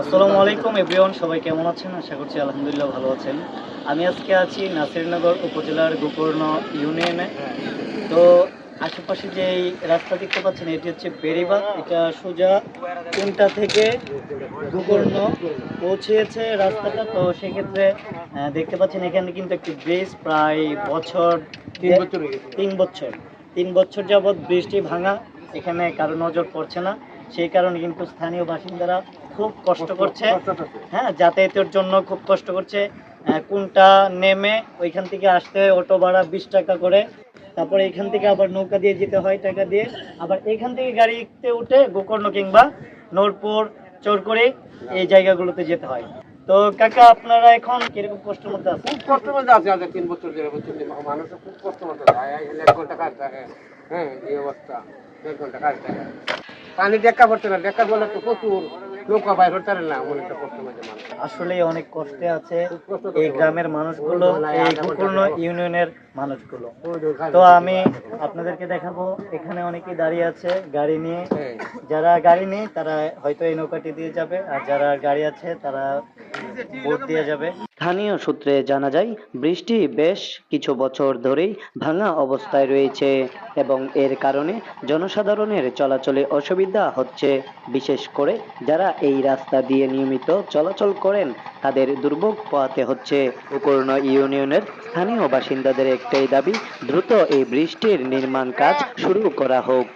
আসসালামু আলাইকুম এভরিওয়ান সবাই কেমন আছেন? আশা করছি আলহামদুলিল্লাহ ভালো আছেন। আমি আজকে আছি নাসিরনগর উপজেলার গোকর্ণ ইউনিয়নে। তো আশেপাশে যে এই রাস্তা দেখতে পাচ্ছেন এটি হচ্ছে বেরিবাগ এটা সোজা কোনটা থেকে গোকর্ণ পৌঁছেছে রাস্তাটা। তো সেক্ষেত্রে দেখতে পাচ্ছেন এখানে কিন্তু একটি ব্রিজ প্রায় বছর তিন বছর তিন বছর। তিন বছর যাবৎ বৃষ্টি ভাঙা। এখানে কারও নজর পড়ছে না। সেই কারণে কিন্তু স্থানীয় বাসিন্দারা খুব কষ্ট করছে। হ্যাঁ যাতায়াতের জন্য খুব কষ্ট করছে। কোনটা নেমে ওইখান থেকে আসতে অটো ভাড়া বিশ টাকা করে তারপরে এখান থেকে আবার নৌকা দিয়ে যেতে হয় টাকা দিয়ে। আবার এখান থেকে গাড়িতে উঠে গোকর্ণ কিংবা নোরপুর চোর চোরকড়ি এই জায়গাগুলোতে যেতে হয়। তো কাকা আপনারা এখন কীরকম কষ্টের মধ্যে আছেন? খুব কষ্ট মধ্যে আছে আজ তিন বছর ধরে বছর মানুষ খুব কষ্ট মধ্যে যায় এক ঘণ্টা কাজ থাকে হ্যাঁ এই অবস্থা এক ঘণ্টা কাজ থাকে পানি দেখা পড়তে না দেখা বলে তো প্রচুর নৌকা বাইর না আসলে অনেক কষ্টে আছে এই গ্রামের মানুষগুলো এই গোকর্ণ ইউনিয়নের মানুষগুলো। তো তো আমি আপনাদেরকে দেখাবো এখানে অনেকেই দাঁড়িয়ে আছে গাড়ি নিয়ে। হ্যাঁ। যারা গাড়ি নেই তারা হয়তো এই নৌকাটি দিয়ে যাবে আর যারা গাড়ি আছে তারা বোট দিয়ে যাবে। স্থানীয় সূত্রে জানা যায়, বৃষ্টি বেশ কিছু বছর ধরেই ভাঙা অবস্থায় রয়েছে এবং এর কারণে জনসাধারণের চলাচলে অসুবিধা হচ্ছে। বিশেষ করে যারা এই রাস্তা দিয়ে নিয়মিত চলাচল করেন, তাদের দুর্ভোগ পোয়াতে হচ্ছে। উপর্ণ ইউনিয়নের স্থানীয় বাসিন্দাদের একটাই দাবি, দ্রুত এই বৃষ্টির নির্মাণ কাজ শুরু করা হোক।